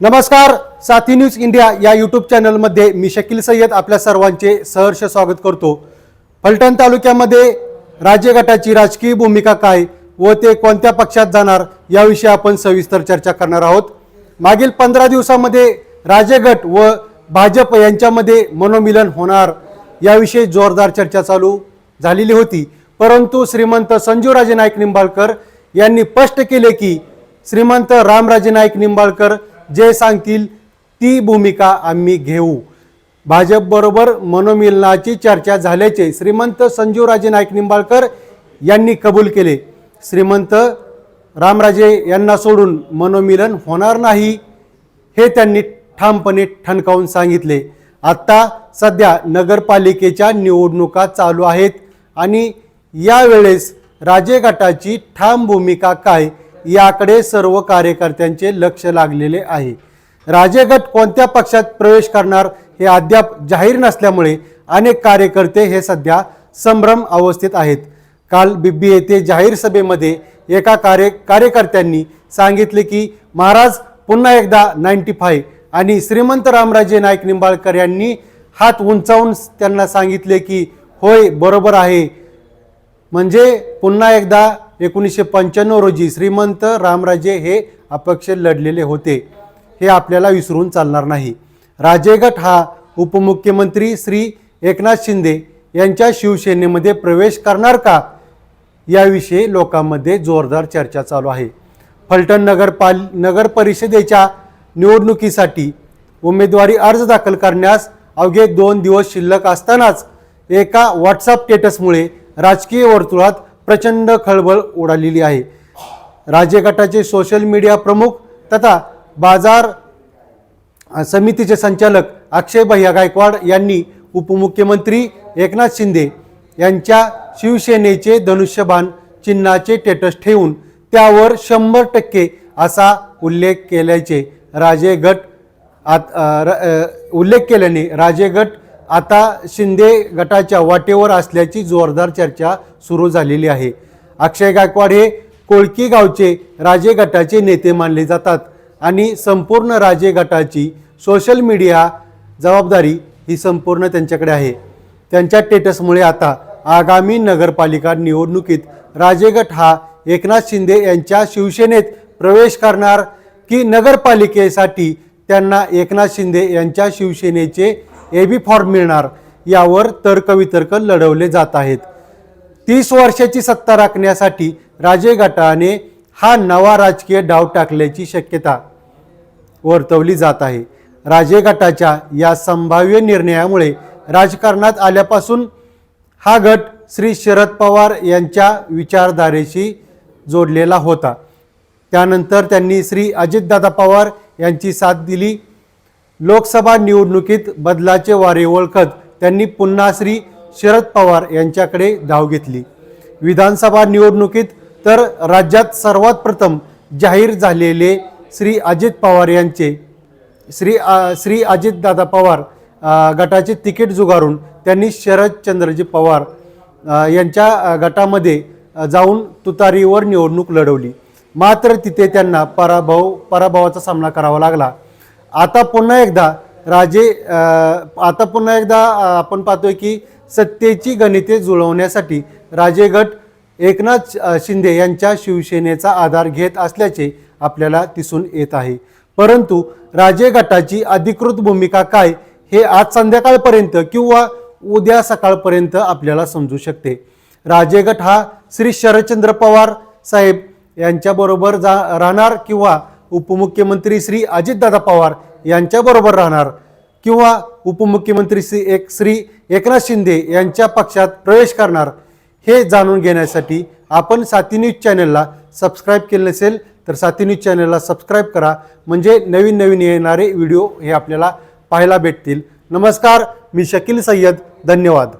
नमस्कार साथी news India या यूट्यूब चॅनलमध्ये मी शकील सय्यद आपल्या सर्वांचे सहर्ष स्वागत करतो. फलटण तालुक्यामध्ये राज्य गटाची राजकीय भूमिका काय व ते कोणत्या पक्षात जाणार याविषयी आपण सविस्तर चर्चा करणार आहोत. मागील पंधरा दिवसामध्ये राजे गट व भाजप यांच्यामध्ये मनोमिलन होणार याविषयी जोरदार चर्चा चालू झालेली होती. परंतु श्रीमंत संजूराजे नाईक निंबाळकर यांनी स्पष्ट केले की श्रीमंत रामराजे नाईक निंबाळकर जे सांगतील ती भूमिका आम्ही घेऊ. भाजपबरोबर मनोमिलनाची चर्चा झाल्याचे श्रीमंत संजीवराजे नाईक निंबाळकर यांनी कबूल केले. श्रीमंत रामराजे यांना सोडून मनोमिलन होणार नाही हे त्यांनी ठामपणे ठणकावून सांगितले. आत्ता सध्या नगरपालिकेच्या निवडणुका चालू आहेत आणि यावेळेस राजे गटाची ठाम भूमिका काय? याकडे सर्व कार्यकर्त्यांचे लक्ष लागलेले आहे. राजे गट कोणत्या पक्षात प्रवेश करणार हे अद्याप जाहीर नसल्यामुळे अनेक कार्यकर्ते हे सध्या संभ्रम अवस्थेत आहेत. काल बिब्बी येथे जाहीर सभेमध्ये एका कार्य कार्यकर्त्यांनी सांगितले की महाराज पुन्हा एकदा नाईन्टी फाय आणि श्रीमंत रामराजे नाईक निंबाळकर यांनी हात उंचावून त्यांना सांगितले की होय बरोबर आहे. म्हणजे पुन्हा एकदा एकोणीसशे पंच्याण्णव रोजी श्रीमंत रामराजे हे अपक्ष लढलेले होते. हे आपल्याला विसरून चालणार नाही. राजेगट हा उपमुख्यमंत्री श्री एकनाथ शिंदे यांच्या शिवसेनेमध्ये प्रवेश करणार का? याविषयी लोकांमध्ये जोरदार चर्चा चालू आहे. फलटण नगरपाल नगर परिषदेच्या निवडणुकीसाठी उमेदवारी अर्ज दाखल करण्यास अवघे दोन दिवस शिल्लक असतानाच एका व्हॉट्सअप स्टेटसमुळे राजकीय वर्तुळात प्रचंड खळबळ उडालेली आहे. राज्य गटाचे सोशल मीडिया प्रमुख तथा बाजार समितीचे संचालक अक्षय भैया गायकवाड यांनी उपमुख्यमंत्री एकनाथ शिंदे यांच्या शिवसेनेचे धनुष्यबाण चिन्हाचे टेटस ठेवून त्यावर शंभर टक्के असा उल्लेख केल्याचे राजे गट आत र- उल्लेख केल्याने राजे गट आता शिंदे गटाच्या वाटेवर असल्याची जोरदार चर्चा सुरू झालेली आहे. अक्षय गायकवाड हे कोळकी गावचे राजे गटाचे नेते मानले जातात आणि संपूर्ण राजे गटाची सोशल मीडिया जबाबदारी ही संपूर्ण त्यांच्याकडे आहे. त्यांच्या स्टेटसमुळे आता आगामी नगरपालिका निवडणुकीत राजेगट हा एकनाथ शिंदे यांच्या शिवसेनेत प्रवेश करणार की नगरपालिकेसाठी त्यांना एकनाथ शिंदे यांच्या शिवसेनेचे ए बी फॉर्म मिळणार यावर तर्कवितर्क लढवले जात आहेत. तीस वर्षाची सत्ता राखण्यासाठी राजे गटाने हा नवा राजकीय डाव टाकल्याची शक्यता वर्तवली जात आहे. राजे गटाच्या या संभाव्य निर्णयामुळे राजकारणात आल्यापासून हा गट श्री शरद पवार यांच्या विचारधारेशी जोडलेला होता. त्यानंतर त्यांनी श्री अजितदादा पवार यांची साथ दिली. लोकसभा निवडणुकीत बदलाचे वारे ओळखत त्यांनी पुन्हा श्री शरद पवार यांच्याकडे धाव घेतली. विधानसभा निवडणुकीत तर राज्यात सर्वात प्रथम जाहीर झालेले श्री अजित पवार यांचे श्री आ श्री अजितदादा पवार गटाचे तिकीट जुगारून त्यांनी शरदचंद्रजी पवार यांच्या गटामध्ये जाऊन तुतारीवर निवडणूक लढवली. मात्र तिथे त्यांना पराभव पराभवाचा सामना करावा लागला. आता पुन्हा एकदा राजे आता पुन्हा एकदा आपण पाहतोय की सत्तेची गणिते जुळवण्यासाठी राजे गट एकनाथ शिंदे यांच्या शिवसेनेचा आधार घेत असल्याचे आपल्याला दिसून येत आहे. परंतु राजे गटाची अधिकृत भूमिका काय हे आज संध्याकाळपर्यंत किंवा उद्या सकाळपर्यंत आपल्याला समजू शकते. राजेगट हा श्री शरदचंद्र पवार साहेब यांच्याबरोबर जा राहणार किंवा उपमुख्यमंत्री श्री अजितदादा पवार यांच्याबरोबर राहणार किंवा उपमुख्यमंत्री श्री एक श्री एकनाथ शिंदे यांच्या पक्षात प्रवेश करणार हे जाणून घेण्यासाठी आपण साती न्यूज चॅनलला सबस्क्राईब केलं नसेल तर साती न्यूज चॅनलला सबस्क्राईब करा. म्हणजे नवीन नवीन येणारे व्हिडिओ हे आपल्याला पाहायला भेटतील. नमस्कार मी शकील सय्यद. धन्यवाद.